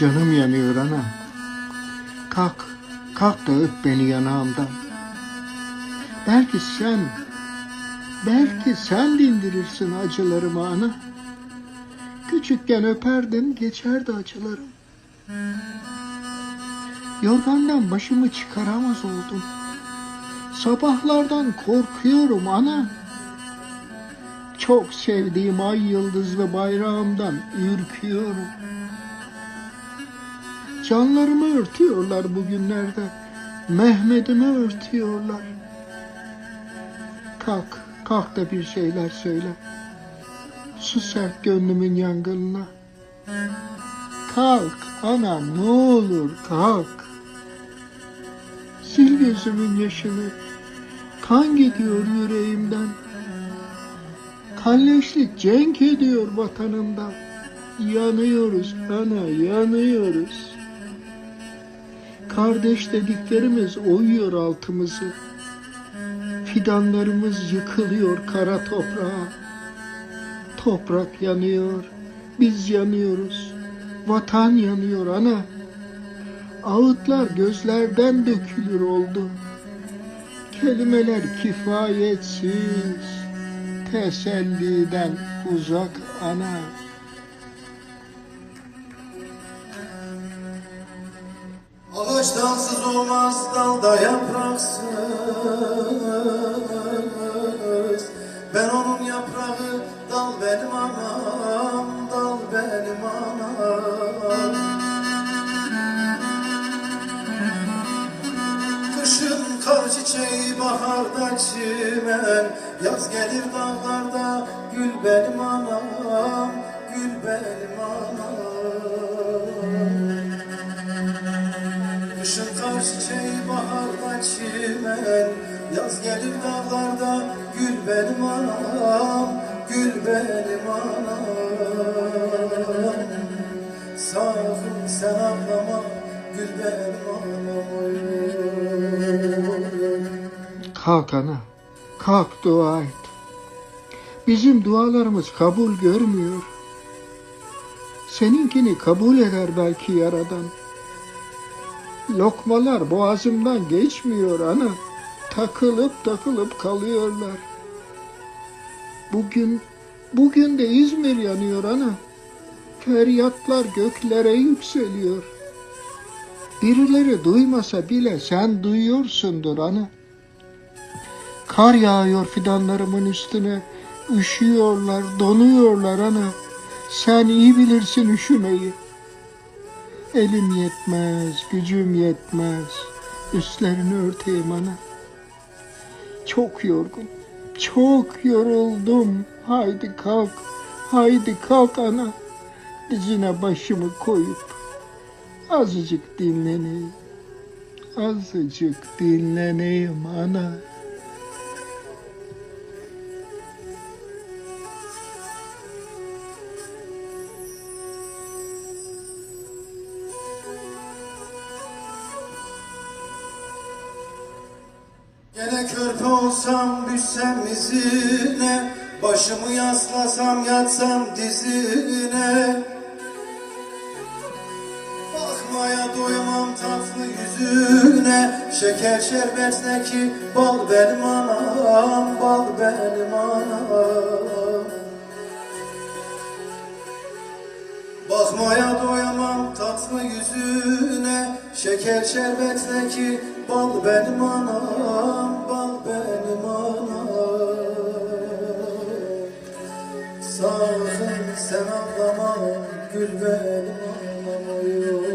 Canım yanıyor ana. Kalk, kalk da öp beni yanağımdan. Belki sen, belki sen dindirirsin acılarımı ana. Küçükken öperdin, geçerdi acılarım. Yorgandan başımı çıkaramaz oldum. Sabahlardan korkuyorum ana. Çok sevdiğim ay yıldızlı bayrağımdan ürküyorum. Canlarımı örtüyorlar bugünlerde. Mehmet'imi örtüyorlar. Kalk, kalk da bir şeyler söyle. Su sert gönlümün yangınına. Kalk ana ne olur kalk. Sil gözümün yaşını. Kan gidiyor yüreğimden. Kalleşlik cenk ediyor vatanımda. Yanıyoruz ana yanıyoruz. Kardeş dediklerimiz oyuyor altımızı. Fidanlarımız yıkılıyor kara toprağa. Toprak yanıyor, biz yanıyoruz. Vatan yanıyor ana. Ağıtlar gözlerden dökülür oldu. Kelimeler kifayetsiz, teselliden uzak ana. Ağaç dalsız olmaz, dalda yapraksız. Ben onun yaprağı, dal benim anam, dal benim anam. Kışın kar çiçeği, baharda çimen, yaz gelir dağlarda, gül benim anam, gül benim anam. Çiçeği, baharda çimen Yaz gelir dağlarda gül benim anam Gül benim anam Sakın sen ağlama gül benim anam Kalk ana, kalk dua et. Bizim dualarımız kabul görmüyor. Seninkini kabul eder belki yaradan. Lokmalar boğazımdan geçmiyor ana. Takılıp takılıp kalıyorlar. Bugün, bugün de İzmir yanıyor ana. Feryatlar göklere yükseliyor. Birileri duymasa bile sen duyuyorsundur ana. Kar yağıyor fidanlarımın üstüne. Üşüyorlar, donuyorlar ana. Sen iyi bilirsin üşümeyi. Elim yetmez, gücüm yetmez. Üstlerini örteyim ana. Çok yorgun, çok yoruldum. Haydi kalk, haydi kalk ana. Dizine başımı koyup azıcık dinleneyim. Azıcık dinleneyim ana. Gene körpe olsam düşsem izine Başımı yaslasam yatsam dizine. Bakmaya doymam tatlı yüzüne Şeker şerbetteki bal benim anam Bal benim anam. Bakmaya doyamam tatlı yüzüne Şeker şerbetteki bal benim anam Bal benim anam. Sakın sen ağlama gül benim anam